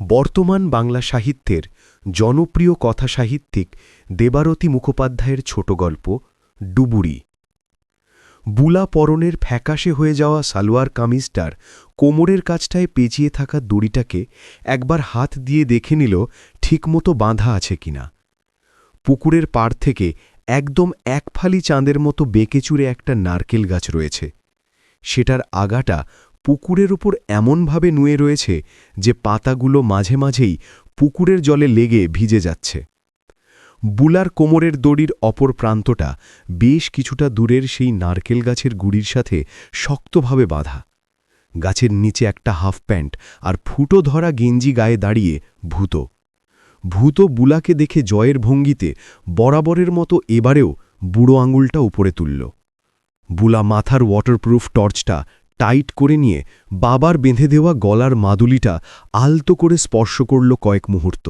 বর্তমান বাংলা সাহিত্যের জনপ্রিয় কথাসাহিত্যিক দেবারতী মুখোপাধ্যায়ের ছোট গল্প, ডুবুরি। বুলা পরনের ফ্যাকাশে হয়ে যাওয়া সালোয়ার কামিজটার কোমরের কাছটায় পেঁচিয়ে থাকা দড়িটাকে একবার হাত দিয়ে দেখে নিল ঠিকমতো বাঁধা আছে কিনা। পুকুরের পাড় থেকে একদম এক ফালি চাঁদের মতো বেঁকেচুরে একটা নারকেল গাছ রয়েছে। সেটার আগাটা পুকুরের ওপর এমনভাবে নুয়ে রয়েছে যে পাতাগুলো মাঝে মাঝেই পুকুরের জলে লেগে ভিজে যাচ্ছে। বুলার কোমরের দড়ির অপর প্রান্তটা বেশ কিছুটা দূরের সেই নারকেল গাছের গুড়ির সাথে শক্তভাবে বাঁধা। গাছের নিচে একটা হাফ প্যান্ট আর ফুটো ধরা গেঞ্জি গায়ে দাঁড়িয়ে ভূত। ভূত বুলাকে দেখে জয়ের ভঙ্গিতে বরাবরের মতো এবারেও বুড়ো আঙুলটা উপরে তুলল। বুলা মাথার ওয়াটারপ্রুফ টর্চটা টাইট করে নিয়ে বাবার বেঁধে দেওয়া গলার মাদুলিটা আলতো করে স্পর্শ করল কয়েক মুহূর্ত।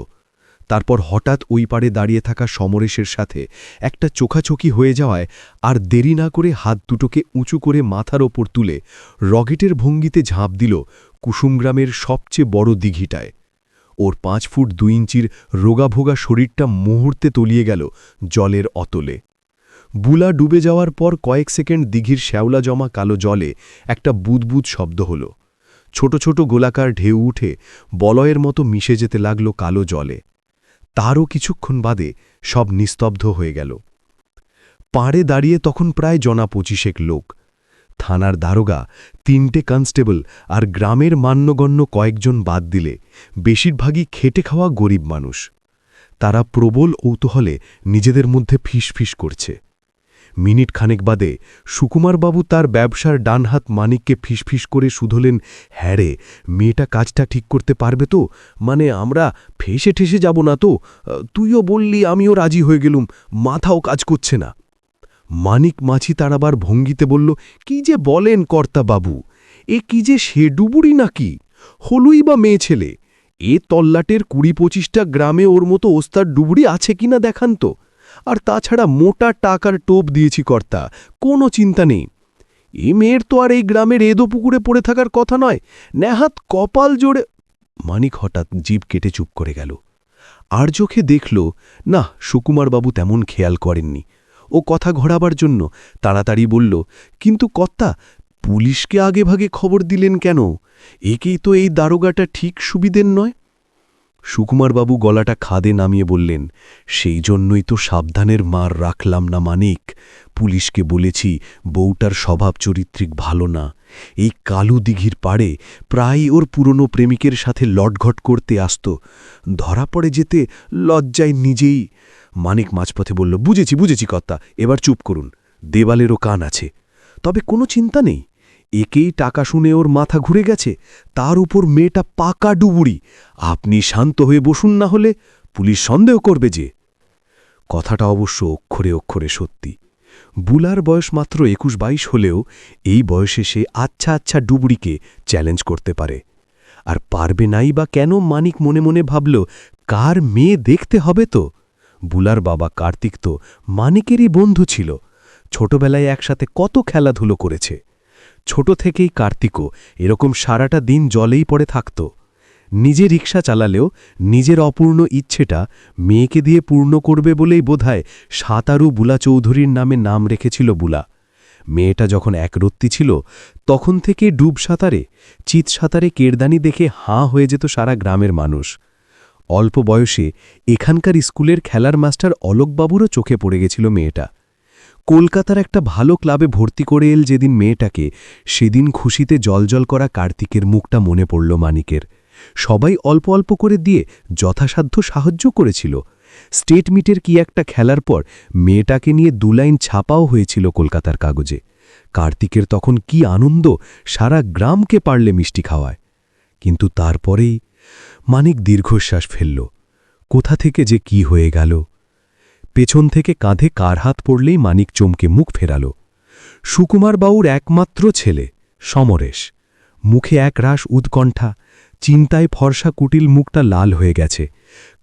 তারপর হঠাৎ ওই পারে দাঁড়িয়ে থাকা সমরেশের সাথে একটা চোখাচোখি হয়ে যাওয়ায় আর দেরি না করে হাত দুটোকে উঁচু করে মাথার ওপর তুলে রকেটের ভঙ্গিতে ঝাঁপ দিল কুসুমগ্রামের সবচেয়ে বড় দিঘিটায়। ওর পাঁচ ফুট দুই ইঞ্চির রোগাভোগা শরীরটা মুহূর্তে তলিয়ে গেল জলের অতলে। বুলা ডুবে যাওয়ার পর কয়েক সেকেন্ড দিঘির শ্যাওলা জমা কালো জলে একটা বুদবুদ শব্দ হল। ছোট ছোট গোলাকার ঢেউ উঠে বলয়ের মতো মিশে যেতে লাগল কালো জলে। তারও কিছুক্ষণ বাদে সব নিস্তব্ধ হয়ে গেল। পাড়ে দাঁড়িয়ে তখন প্রায় জনা পঁচিশেক লোক। থানার দারোগা, তিনটে কনস্টেবল আর গ্রামের মান্যগণ্য কয়েকজন বাদ দিলে, বেশিরভাগই খেটে খাওয়া গরিব মানুষ। তারা প্রবল কৌতূহলে নিজেদের মধ্যে ফিসফিস করছে। মিনিট খানেক বাদে সুকুমারবাবু তার ব্যবসার ডানহাত মানিককে ফিসফিস করে শুধলেন হ্যারে মেয়েটা কাজটা ঠিক করতে পারবে তো? মানে আমরা ফেসে ঠেসে যাব না তো? তুইও বললি আমিও রাজি হয়ে গেলুম, মাথাও কাজ করছে না। মানিক মাছি তাড়াবার ভঙ্গিতে বলল, কি যে বলেন কর্তা বাবু এ কি যে সে ডুবুরি নাকি? হলুই বা মেয়ে ছেলে? এ তল্লাটের কুড়ি পঁচিশটা গ্রামে ওর মতো ওস্তার ডুবুরি আছে কিনা দেখান তো? আর তাছাড়া মোটা টাকার টোপ দিয়েছি কর্তা, কোনো চিন্তা নেই। এ মেয়ের তো আর এই গ্রামের এদো পুকুরে পড়ে থাকার কথা নয়, নেহাত কপাল জোড়ে মানিক হঠাৎ জীব কেটে চুপ করে গেল। আর চোখে দেখল, না সুকুমারবাবু তেমন খেয়াল করেননি। ও কথা ঘোরাবার জন্য তাড়াতাড়ি বলল, কিন্তু কর্তা, পুলিশকে আগেভাগে খবর দিলেন কেন? একেই তো এই দারোগাটা ঠিক সুবিধের নয়? সুকুমারবাবু গলাটা খাদে নামিয়ে বললেন, সেই জন্যই তো সাবধানের মার রাখলাম না মানিক। পুলিশকে বলেছি বউটার স্বভাব চরিত্রিক ভালো না। এই কালু দিঘির পাড়ে প্রায় ওর পুরনো প্রেমিকের সাথে লটঘট করতে আসত। ধরা পড়ে যেতে লজ্জায় নিজেই মানিক মাঝপথে বলল, বুঝেছি বুঝেছি কর্তা, এবার চুপ করুন। দেওয়ালেরও কান আছে। তবে কোনো চিন্তা নেই। একেই টাকা শুনে ওর মাথা ঘুরে গেছে। তার উপর মেয়েটা পাকা ডুবুরি। আপনি শান্ত হয়ে বসুন না হলে পুলিশ সন্দেহ করবে যে। কথাটা অবশ্য অক্ষরে অক্ষরে সত্যি। বুলার বয়স মাত্র একুশ বাইশ হলেও এই বয়সে সে আচ্ছা আচ্ছা ডুবুরিকে চ্যালেঞ্জ করতে পারে। আর পারবে নাই বা কেন মানিক মনে মনে ভাবল, কার মেয়ে দেখতে হবে তো? বুলার বাবা কার্তিক তো মানিকেরই বন্ধু ছিল। ছোটবেলায় একসাথে কত খেলাধুলো করেছে। ছোট থেকেই কার্তিকও এরকম সারাটা দিন জলেই পড়ে থাকত। নিজে রিক্সা চালালেও নিজের অপূর্ণ ইচ্ছেটা মেয়েকে দিয়ে পূর্ণ করবে বলেই বোধহয় সাঁতারু বুলা চৌধুরীর নামে নাম রেখেছিল বুলা। মেয়েটা যখন একরত্তি ছিল, তখন থেকে ডুব সাঁতারে, চিত সাঁতারে কেরদানি দেখে হাঁ হয়ে যেত সারা গ্রামের মানুষ। অল্প বয়সে এখানকার স্কুলের খেলার মাস্টার অলোকবাবুরও চোখে পড়ে গেছিল মেয়েটা। কলকাতার একটা ভালো ক্লাবে ভর্তি করে এল যেদিন মেয়েটাকে, সেদিন খুশিতে জলজল করা কার্তিকের মুখটা মনে পড়ল মানিকের। সবাই অল্প অল্প করে দিয়ে যথাসাধ্য সাহায্য করেছিল। স্টেট মিটের কি একটা খেলার পর মেয়েটাকে নিয়ে দুলাইন ছাপাও হয়েছিল কলকাতার কাগজে। কার্তিকের তখন কি আনন্দ, সারা গ্রামকে পারলে মিষ্টি খাওয়ায়। কিন্তু তারপরেই মানিক দীর্ঘশ্বাস ফেলল। কোথা থেকে যে কি হয়ে গেল? পেছন থেকে কাঁধে কার হাত পড়লেই মানিক চমকে মুখ ফেরাল। সুকুমারবাবুর একমাত্র ছেলে, সমরেশ। মুখে এক রাস উৎকণ্ঠা, চিন্তায় ফর্সা কুটিল মুখটা লাল হয়ে গেছে।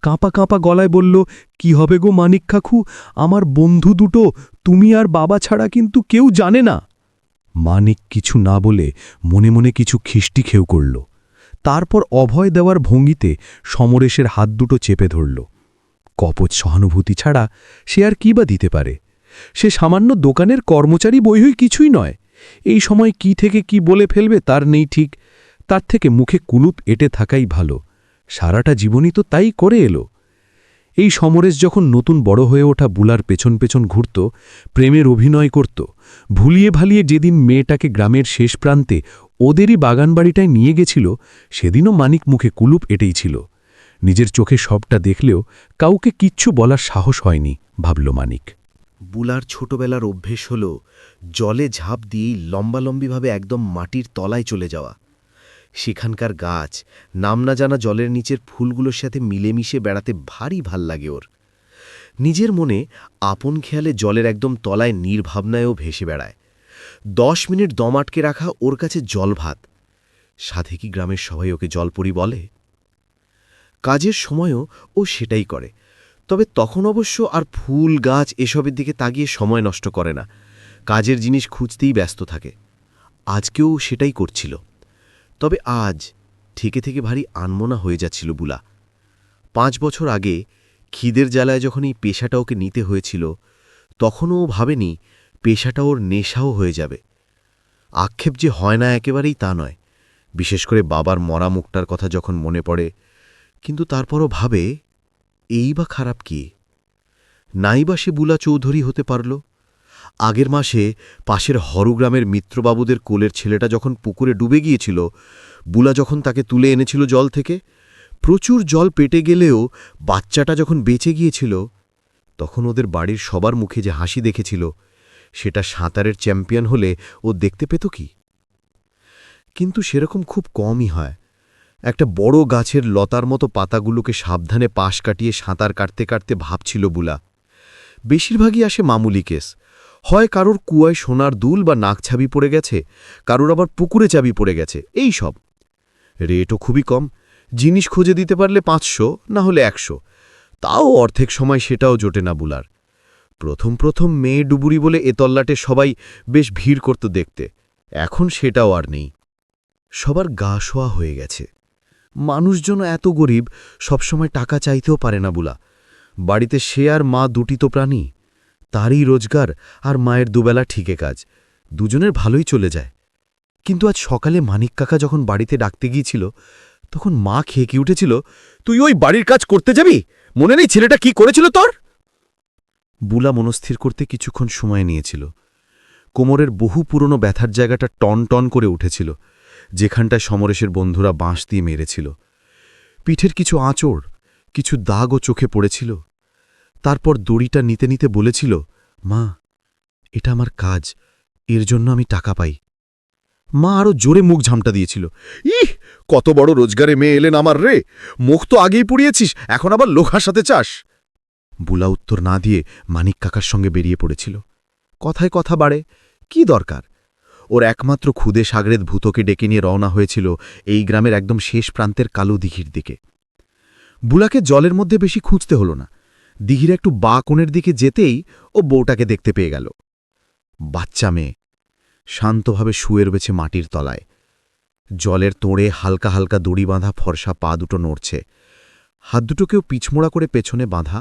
কাঁপা কাঁপা গলায় বলল, কি হবে গো মানিক কাকু? আমার বন্ধু দুটো, তুমি আর বাবা ছাড়া কিন্তু কেউ জানে না। মানিক কিছু না বলে মনে মনে কিছু খিস্টি খেউ করল। তারপর অভয় দেওয়ার ভঙ্গিতে সমরেশের হাত দুটো চেপে ধরল। কপচ সহানুভূতি ছাড়া সে আর কী বা দিতে পারে? সে সামান্য দোকানের কর্মচারী বইহই কিছুই নয়। এই সময় কি থেকে কি বলে ফেলবে তার নেই ঠিক। তার থেকে মুখে কুলুপ এটে থাকাই ভালো। সারাটা জীবনই তো তাই করে এলো। এই সমরেশ যখন নতুন বড় হয়ে ওঠা বুলার পেছন পেছন ঘুরত, প্রেমের অভিনয় করত, ভুলিয়ে ভালিয়ে যেদিন মেয়েটাকে গ্রামের শেষ প্রান্তে ওদেরই বাগানবাড়িটায় নিয়ে গেছিল, সেদিনও মানিক মুখে কুলুপ এটেই ছিল। নিজের চোখে সবটা দেখলেও কাউকে কিচ্ছু বলার সাহস হয়নি, ভাবল মানিক। বুলার ছোটবেলার অভ্যেস হল জলে ঝাঁপ দিয়েই লম্বালম্বিভাবে একদম মাটির তলায় চলে যাওয়া। সেখানকার গাছ, নাম না জানা জলের নিচের ফুলগুলোর সাথে মিলেমিশে বেড়াতে ভারী ভালো লাগে ওর। নিজের মনে আপন খেয়ালে জলের একদম তলায় নির্ভাবনায়ও ভেসে বেড়ায়। দশ মিনিট দম আটকে রাখা ওর কাছে জল ভাত সাথে কি গ্রামের সবাই ওকে জলপরি বলে? কাজের সময়ও ও সেটাই করে। তবে তখন অবশ্য আর ফুল, গাছ এসবের দিকে তাগিয়ে সময় নষ্ট করে না। কাজের জিনিস খুঁজতেই ব্যস্ত থাকে। আজকেও সেটাই করছিল। তবে আজ থেকে থেকে ভারী আনমনা হয়ে যাচ্ছিল বুলা। পাঁচ বছর আগে খিদের জ্বালায় যখন এই পেশাটা ওকে নিতে হয়েছিল, তখনও ও ভাবেনি পেশাটা ওর নেশাও হয়ে যাবে। আক্ষেপ যে হয় না একেবারেই তা নয়। বিশেষ করে বাবার মরা মুখটার কথা যখন মনে পড়ে কিন্তু তারপরও ভাবে, এই বা খারাপ কি? নাই বা সে বুলা চৌধুরী হতে পারল। আগের মাসে পাশের হরুগ্রামের মিত্রবাবুদের কোলের ছেলেটা যখন পুকুরে ডুবে গিয়েছিল, বুলা যখন তাকে তুলে এনেছিল জল থেকে, প্রচুর জল পেটে গেলেও বাচ্চাটা যখন বেঁচে গিয়েছিল, তখন ওদের বাড়ির সবার মুখে যে হাসি দেখেছিল, সেটা সাঁতারের চ্যাম্পিয়ন হলে ও দেখতে পেত কি? কিন্তু সেরকম খুব কমই হয়। একটা বড় গাছের লতার মতো পাতাগুলোকে সাবধানে পাশ কাটিয়ে সাঁতার কাটতে কাটতে ভাবছিল বুলা। বেশিরভাগই আসে মামুলি কেস। হয় কারোর কুয়ায় সোনার দুল বা নাকছাবি পড়ে গেছে, কারোর আবার পুকুরে চাবি পড়ে গেছে, এই সব। রেটও খুবই কম, জিনিস খুঁজে দিতে পারলে পাঁচশো, না হলে একশো। তাও অর্ধেক সময় সেটাও জোটে না বুলার। প্রথম প্রথম মেয়ে ডুবুরি বলে এ তল্লাটে সবাই বেশ ভিড় করত দেখতে। এখন সেটাও আর নেই। সবার গা শোয়া হয়ে গেছে। মানুষজন এত গরিব, সবসময় টাকা চাইতেও পারে না বুলা। বাড়িতে সে আর মা দুটি তো প্রাণী, তারই রোজগার আর মায়ের দুবেলা ঠিকে কাজ, দুজনের ভালোই চলে যায়। কিন্তু আজ সকালে মানিক কাকা যখন বাড়িতে ডাকতে গিয়েছিল, তখন মা খেয়ে কি উঠেছিল, তুই ওই বাড়ির কাজ করতে যাবি? মনে নেই ছেলেটা কি করেছিল তোর? বুলা মনস্থির করতে কিছুক্ষণ সময় নিয়েছিল। কোমরের বহু পুরনো ব্যথার জায়গাটা টন টন করে উঠেছিল। যেখানটায় সমরেশের বন্ধুরা বাঁশ দিয়ে মেরেছিল। পিঠের কিছু আঁচড়, কিছু দাগও চোখে পড়েছিল। তারপর দড়িটা নিতে নিতে বলেছিল, মা, এটা আমার কাজ, এর জন্য আমি টাকা পাই। মা আরও জোরে মুখ ঝামটা দিয়েছিল, ইহ, কত বড় রোজগারে মেয়ে এলেন আমার রে, মুখ তো আগেই পুড়িয়েছিস, এখন আবার লোহার সাথে চাস? বুলা উত্তর না দিয়ে মানিক কাকার সঙ্গে বেরিয়ে পড়েছিল। কথায় কথা বাড়ে, কি দরকার? ওর একমাত্র খুদে সাগরেদ ভূতকে ডেকে নিয়ে রওনা হয়েছিল এই গ্রামের একদম শেষ প্রান্তের কালো দিঘির দিকে। বুলাকে জলের মধ্যে বেশি খুঁজতে হল না। দিঘির একটু বা কোণের দিকে যেতেই ও বউটাকে দেখতে পেয়ে গেল। বাচ্চা মেয়ে। শান্তভাবে শুয়ে রয়েছে মাটির তলায়। জলের তোড়ে হালকা হালকা দড়ি বাঁধা ফর্সা পা দুটো নড়ছে। হাত দুটোকেও পিছমোড়া করে পেছনে বাঁধা।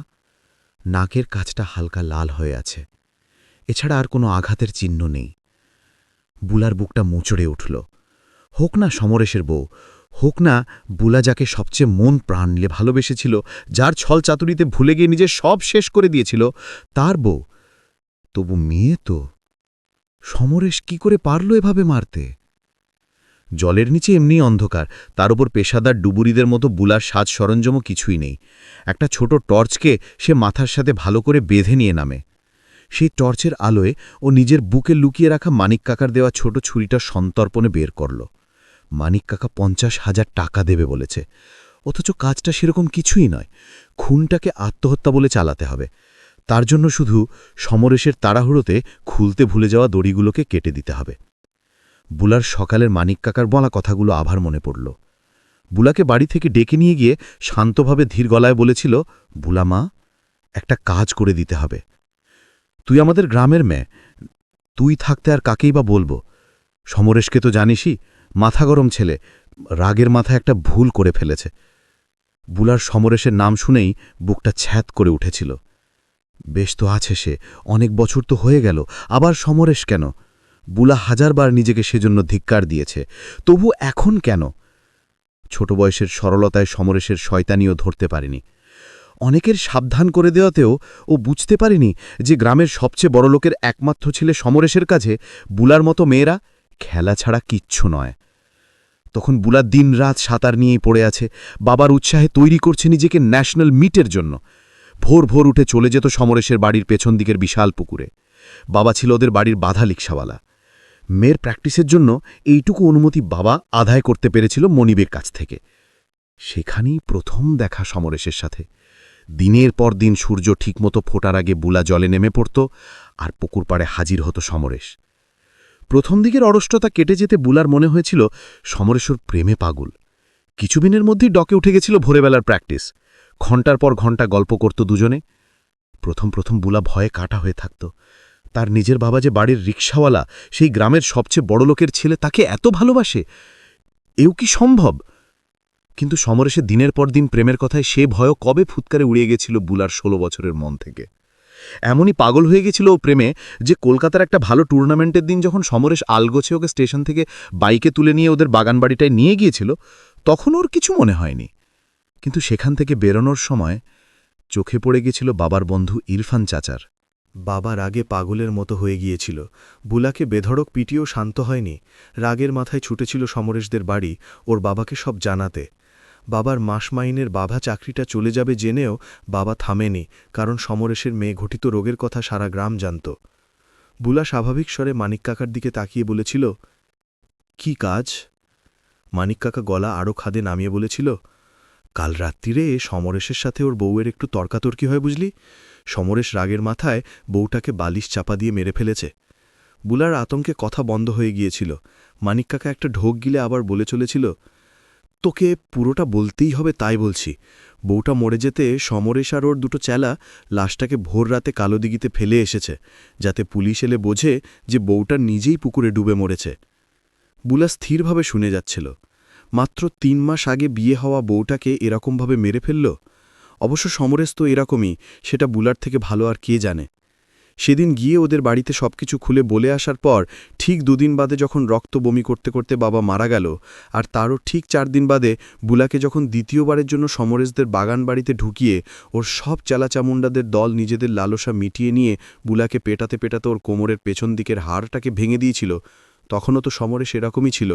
নাকের কাছটা হালকা লাল হয়ে আছে। এছাড়া আর কোনো আঘাতের চিহ্ন নেই। বুলার বুকটা মোচড়ে উঠল। হোক না সমরেশের বউ, হোক না বুলা যাকে সবচেয়ে মন প্রাণ নিয়ে ভালোবেসেছিল, যার ছল চাতুরিতে ভুলে গিয়ে নিজে সব শেষ করে দিয়েছিল, তার বউ। তবু মেয়ে তো। সমরেশ কি করে পারল এভাবে মারতে? জলের নিচে এমনি অন্ধকার, তার উপর পেশাদার ডুবুরিদের মতো বুলার সাজ সরঞ্জামও কিছুই নেই। একটা ছোট টর্চকে সে মাথার সাথে ভালো করে বেঁধে নিয়ে নামে। সেই টর্চের আলোয় ও নিজের বুকে লুকিয়ে রাখা মানিক কাকার দেওয়া ছোট ছুরিটা সন্তর্পণে বের করল। মানিক কাকা পঞ্চাশ হাজার টাকা দেবে বলেছে। অথচ কাজটা সেরকম কিছুই নয়। খুনটাকে আত্মহত্যা বলে চালাতে হবে। তার জন্য শুধু সমরেশের তাড়াহুড়োতে খুলতে ভুলে যাওয়া দড়িগুলোকে কেটে দিতে হবে। বুলার সকালের মানিক কাকার বলা কথাগুলো আবার মনে পড়ল। বুলাকে বাড়ি থেকে ডেকে নিয়ে গিয়ে শান্তভাবে ধীর গলায় বলেছিল, বুলা মা, একটা কাজ করে দিতে হবে। তুই আমাদের গ্রামের মেয়ে। তুই থাকতে আর কাকেই বা বলব? সমরেশকে তো জানিসই, মাথা গরম ছেলে, রাগের মাথায় একটা ভুল করে ফেলেছে। বুলার সমরেশের নাম শুনেই বুকটা ছ্যাত করে উঠেছিল। বেশ তো আছে সে, অনেক বছর তো হয়ে গেল, আবার সমরেশ কেন? বুলা হাজারবার নিজেকে সেজন্য ধিক্কার দিয়েছে, তবু এখন কেন? ছোট বয়সের সরলতায় সমরেশের শয়তানিও ধরতে পারেনি। অনেকের সাবধান করে দেওয়াতেও ও বুঝতে পারেনি যে গ্রামের সবচেয়ে বড় লোকের একমাত্র ছেলে সমরেশের কাছে বুলার মতো মেয়েরা খেলা ছাড়া কিচ্ছু নয়। তখন বুলা দিনরাত সাঁতার নিয়েই পড়ে আছে, বাবার উৎসাহে তৈরি করছে নিজেকে ন্যাশনাল মিটের জন্য। ভোর ভোর উঠে চলে যেত সমরেশের বাড়ির পেছন দিকের বিশাল পুকুরে। বাবা ছিল ওদের বাড়ির বাধা রিক্সাওয়ালা। মেয়ের প্র্যাকটিসের জন্য এইটুকু অনুমতি বাবা আদায় করতে পেরেছিল মনিবের কাছ থেকে। সেখানেই প্রথম দেখা সমরেশের সাথে। দিনের পর দিন সূর্য ঠিকমতো ফোটার আগে বুলা জলে নেমে পড়ত আর পুকুর পাড়ে হাজির হতো সমরেশ। প্রথম দিকের অরষ্টতা কেটে যেতে বুলার মনে হয়েছিল সমরেশ্বর প্রেমে পাগল। কিছুদিনের মধ্যেই ডকে উঠে গেছিল ভোরেবেলার প্র্যাকটিস। ঘণ্টার পর ঘণ্টা গল্প করত দুজনে। প্রথম প্রথম বুলা ভয়ে কাটা হয়ে থাকত। তার নিজের বাবা যে বাড়ির রিক্সাওয়ালা, সেই গ্রামের সবচেয়ে বড় লোকের ছেলে তাকে এত ভালোবাসে? এও কি সম্ভব? কিন্তু সমরেশে দিনের পর দিন প্রেমের কথায় সে ভয়ও কবে ফুৎকারে উড়িয়ে গেছিল বুলার ষোলো বছরের মন থেকে। এমনই পাগল হয়ে গেছিল ও প্রেমে যে কলকাতার একটা ভালো টুর্নামেন্টের দিন যখন সমরেশ আলগোছে ওকে স্টেশন থেকে বাইকে তুলে নিয়ে ওদের বাগান বাড়িটায় নিয়ে গিয়েছিল, তখন ওর কিছু মনে হয়নি। কিন্তু সেখান থেকে বেরোনোর সময় চোখে পড়ে গেছিল বাবার বন্ধু ইরফান চাচার। বাবা রাগে পাগলের মতো হয়ে গিয়েছিল। বুলাকে বেধড়ক পিটিও শান্ত হয়নি। রাগের মাথায় ছুটেছিল সমরেশদের বাড়ি, ওর বাবাকে সব জানাতে। বাবার মাসমাইনের বাবা চাকরিটা চলে যাবে জেনেও বাবা থামেনি, কারণ সমরেশের মেয়ে ঘটিত রোগের কথা সারা গ্রাম জানত। বুলা স্বাভাবিক স্বরে মানিক কাকার দিকে তাকিয়ে বলেছিল, কি কাজ? মানিক কাকা গলা আরও খাদে নামিয়ে বলেছিল, কাল রাত্রিরে সমরেশের সাথে ওর বউয়ের একটু তর্কাতর্কি হয় বুঝলি? সমরেশ রাগের মাথায় বউটাকে বালিশ চাপা দিয়ে মেরে ফেলেছে। বুলার আতঙ্কে কথা বন্ধ হয়ে গিয়েছিল। মানিক কাকা একটা ঢোক গিলে আবার বলে চলেছিল তোকে পুরোটা বলতেই হবে তাই বলছি। বউটা মরে যেতে সমরেশ আর ওর দুটো চেলা লাশটাকে ভোর রাতে কালো দিঘিতে ফেলে এসেছে, যাতে পুলিশ এলে বোঝে যে বউটা নিজেই পুকুরে ডুবে মরেছে। বুলা স্থিরভাবে শুনে যাচ্ছিল। মাত্র তিন মাস আগে বিয়ে হওয়া বউটাকে এরকমভাবে মেরে ফেলল? অবশ্য সমরেশ তো এরকমই, সেটা বুলার থেকে ভালো আর কে জানে। সেদিন গিয়ে ওদের বাড়িতে সবকিছু খুলে বলে আসার পর ঠিক দুদিন বাদে যখন রক্ত বমি করতে করতে বাবা মারা গেল, আর তারও ঠিক চার দিন বাদে বুলাকে যখন দ্বিতীয়বারের জন্য সমরেশদের বাগান বাড়িতে ঢুকিয়ে ওর সব চালাচামুন্ডাদের দল নিজেদের লালসা মিটিয়ে নিয়ে বুলাকে পেটাতে পেটাতে ওর কোমরের পেছন দিকের হাড়টাকে ভেঙে দিয়েছিল, তখনও তো সমরেশ এরকমই ছিল।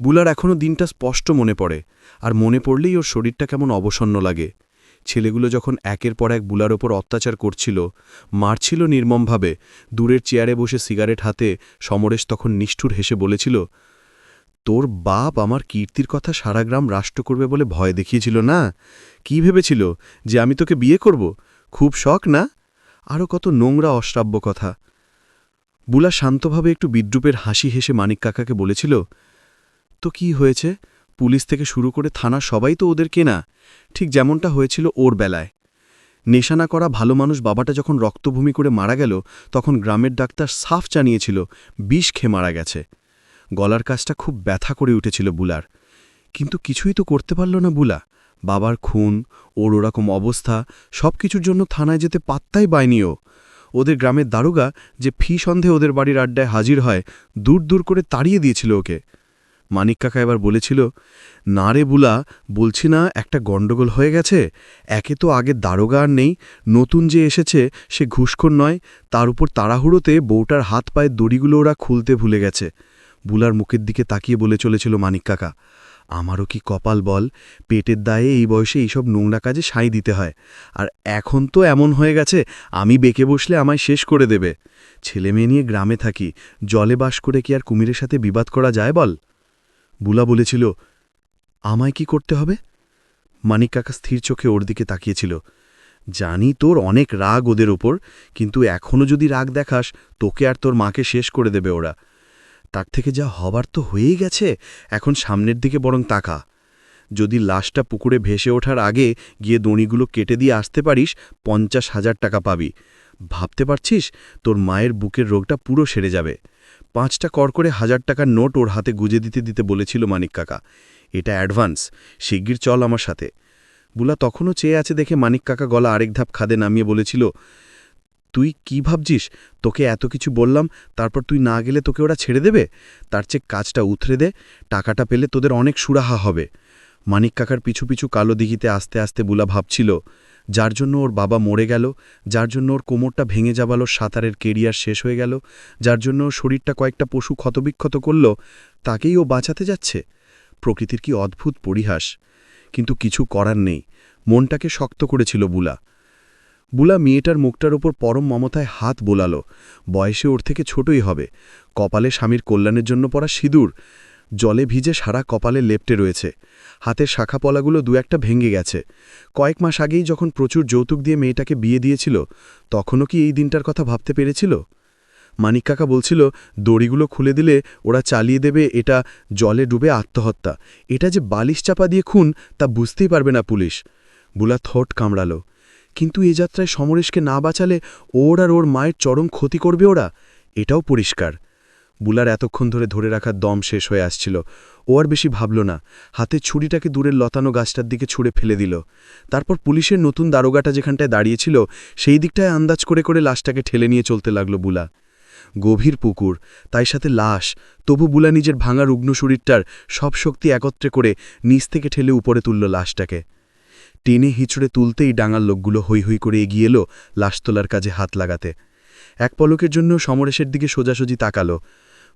বুলার এখনও দিনটা স্পষ্ট মনে পড়ে, আর মনে পড়লেই ওর শরীরটা কেমন অবসন্ন লাগে। ছেলেগুলো যখন একের পর এক বুলার ওপর অত্যাচার করছিল, মারছিল নির্মমভাবে, দূরের চেয়ারে বসে সিগারেট হাতে সমরেশ তখন নিষ্ঠুর হেসে বলেছিল, তোর বাপ আমার কীর্তির কথা সারা গ্রাম রাষ্ট্র করবে বলে ভয় দেখিয়েছিল না? কি ভেবেছিল যে আমি তোকে বিয়ে করব? খুব শখ না? আরও কত নোংরা অশ্রাব্য কথা। বুলা শান্তভাবে একটু বিদ্রুপের হাসি হেসে মানিক কাকাকে বলেছিল, তো কি হয়েছে? পুলিশ থেকে শুরু করে থানা সবাই তো ওদের কেনা। ঠিক যেমনটা হয়েছিল ওর বেলায়। নেশানা করা ভালো মানুষ বাবাটা যখন রক্তভূমি করে মারা গেল, তখন গ্রামের ডাক্তার সাফ জানিয়েছিল, বিষ খেয়ে মারা গেছে। গলার কাজটা খুব ব্যথা করে উঠেছিল বুলার। কিন্তু কিছুই তো করতে পারল না বুলা। বাবার খুন, ওর ওরকম অবস্থা সব কিছুর জন্য থানায় যেতে পাত্তাই পায়নিও। ওদের গ্রামের দারোগা যে ফি সন্ধে ওদের বাড়ির আড্ডায় হাজির হয়, দূর দূর করে তাড়িয়ে দিয়েছিল ওকে। মানিক কাকা এবার বলেছিল, না রে বুলা, বলছি না একটা গণ্ডগোল হয়ে গেছে। একে তো আগে দারোগা আর নেই, নতুন যে এসেছে সে ঘুষখোর নয়। তার উপর তাড়াহুড়োতে বউটার হাত পায়ের দড়িগুলো ওরা খুলতে ভুলে গেছে। বুলার মুখের দিকে তাকিয়ে বলে চলেছিল মানিক কাকা, আমারও কি কপাল বল, পেটের দায়ে এই বয়সে এইসব নোংরা কাজে সাঁই দিতে হয়। আর এখন তো এমন হয়ে গেছে, আমি বেঁকে বসলে আমায় শেষ করে দেবে। ছেলে মেয়ে নিয়ে গ্রামে থাকি, জলে বাস করে কি আর কুমিরের সাথে বিবাদ করা যায় বল? বুলা বলেছিল, আমায় কি করতে হবে? মানিক কাকা স্থির চোখে ওর দিকে তাকিয়েছিল, জানি তোর অনেক রাগ ওদের ওপর কিন্তু এখনও যদি রাগ দেখাস, তোকে আর তোর মাকে শেষ করে দেবে ওরা। তার থেকে যা হবার তো হয়েই গেছে, এখন সামনের দিকে বরং তাকা। যদি লাশটা পুকুরে ভেসে ওঠার আগে গিয়ে দড়িগুলো কেটে দিয়ে আসতে পারিস, পঞ্চাশ হাজার টাকা পাবি। ভাবতে পারছিস, তোর মায়ের বুকের রোগটা পুরো সেরে যাবে। পাঁচটা কর করে হাজার টাকার নোট ওর হাতে গুজে দিতে দিতে বলেছিল মানিক কাকা। এটা অ্যাডভান্স, শিগগির চল আমার সাথে। বুলা তখনও চেয়ে আছে দেখে মানিক কাকা গলা আরেক ধাপ খাদে নামিয়ে বলেছিল, তুই কি ভাবছিস? তোকে এত কিছু বললাম, তারপর তুই না গেলে তোকে ওরা ছেড়ে দেবে? তার চেয়ে কাজটা উথরে দে, টাকাটা পেলে তোদের অনেক সুরাহা হবে। মানিক কাকার পিছু পিছু কালো দিঘিতে আস্তে আস্তে বুলা ভাবছিল যার জন্য ওর বাবা মরে গেল, যার জন্য ওর কোমরটা ভেঙে যাবালো, সাঁতারের কেরিয়ার শেষ হয়ে গেল, যার জন্য শরীরটা কয়েকটা পশু ক্ষতবিক্ষত করল, তাকেই ও বাঁচাতে যাচ্ছে। প্রকৃতির কি অদ্ভুত পরিহাস। কিন্তু কিছু করার নেই। মনটাকে শক্ত করেছিল বুলা। বুলা মেয়েটার মুখটার ওপর পরম মমতায় হাত বোলালো। বয়সে ওর থেকে ছোটই হবে। কপালে স্বামীর কল্যাণের জন্য পড়া সিঁদুর। জলে ভিজে সারা কপালে লেপটে রয়েছে। হাতের শাখা পলাগুলো দু একটা ভেঙে গেছে। কয়েক মাস আগেই যখন প্রচুর যৌতুক দিয়ে মেয়েটাকে বিয়ে দিয়েছিল, তখনও কি এই দিনটার কথা ভাবতে পেরেছিল? মানিক কাকা বলছিল, দড়িগুলো খুলে দিলে ওরা চালিয়ে দেবে, এটা জলে ডুবে আত্মহত্যা। এটা যে বালিশ চাপা দিয়ে খুন, তা বুঝতেই পারবে না পুলিশ। বুলা থট কামড়ালো। কিন্তু এ যাত্রায় সমরেশকে না বাঁচালে ওর আর ওর মায়ের চরম ক্ষতি করবে ওরা? এটাও পরিষ্কার। বুলার এতক্ষণ ধরে ধরে রাখার দম শেষ হয়ে আসছিল। ও আর বেশি ভাবল না। হাতে ছুরিটাকে দূরের লতানো গাছটার দিকে ছুঁড়ে ফেলে দিল। তারপর পুলিশের নতুন দারোগাটা যেখানটায় দাঁড়িয়েছিল, সেই দিকটায় আন্দাজ করে করে লাশটাকে ঠেলে নিয়ে চলতে লাগল বুলা। গভীর পুকুর, তাই সাথে লাশ, তবু বুলা নিজের ভাঙা রুগ্ন শরীরটার সব শক্তি একত্রে করে নিচ থেকে ঠেলে উপরে তুলল লাশটাকে। টেনে হিচড়ে তুলতেই ডাঙার লোকগুলো হৈ হৈ করে এগিয়ে এলো লাশ তোলার কাজে হাত লাগাতে। এক পলকের জন্য সমরেশের দিকে সোজাসুজি তাকালো।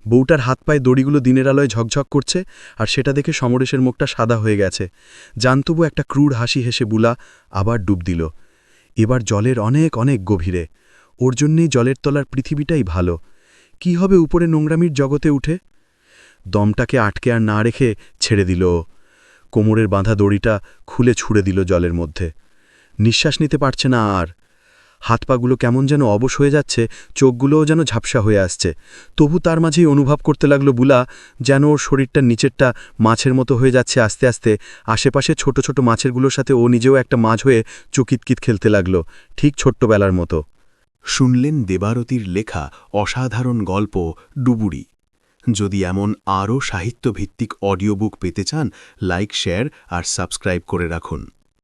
বউটার হাত পায়ে দড়িগুলো দিনের আলোয় ঝকঝক করছে আর সেটা দেখে সমরেশের মুখটা সাদা হয়ে গেছে। জানতবু একটা ক্রূর হাসি হেসে বুলা আবার ডুব দিল। এবার জলের অনেক অনেক গভীরে। ওর জন্যেই জলের তলার পৃথিবীটাই ভালো। কি হবে উপরে নোংরামির জগতে উঠে? দমটাকে আটকে আর না রেখে ছেড়ে দিল কোমরের বাঁধা দড়িটা খুলে ছুড়ে দিল জলের মধ্যে। নিঃশ্বাস নিতে পারছে না আর। হাত পাগুলো কেমন যেন অবশ হয়ে যাচ্ছে, চোখগুলোও যেন ঝাপসা হয়ে আসছে। তবু তার মাঝেই অনুভব করতে লাগল বুলা যেন ওর শরীরটার নিচেরটা মাছের মতো হয়ে যাচ্ছে আস্তে আস্তে। আশেপাশে ছোট ছোট মাছেরগুলোর সাথে ও নিজেও একটা মাছ হয়ে চুকিতকিত খেলতে লাগল, ঠিক ছোট্টবেলার মতো। শুনলেন দেবারতীর লেখা অসাধারণ গল্প, ডুবুরি। যদি এমন আরও সাহিত্যভিত্তিক অডিও বুক পেতে চান, লাইক, শেয়ার আর সাবস্ক্রাইব করে রাখুন।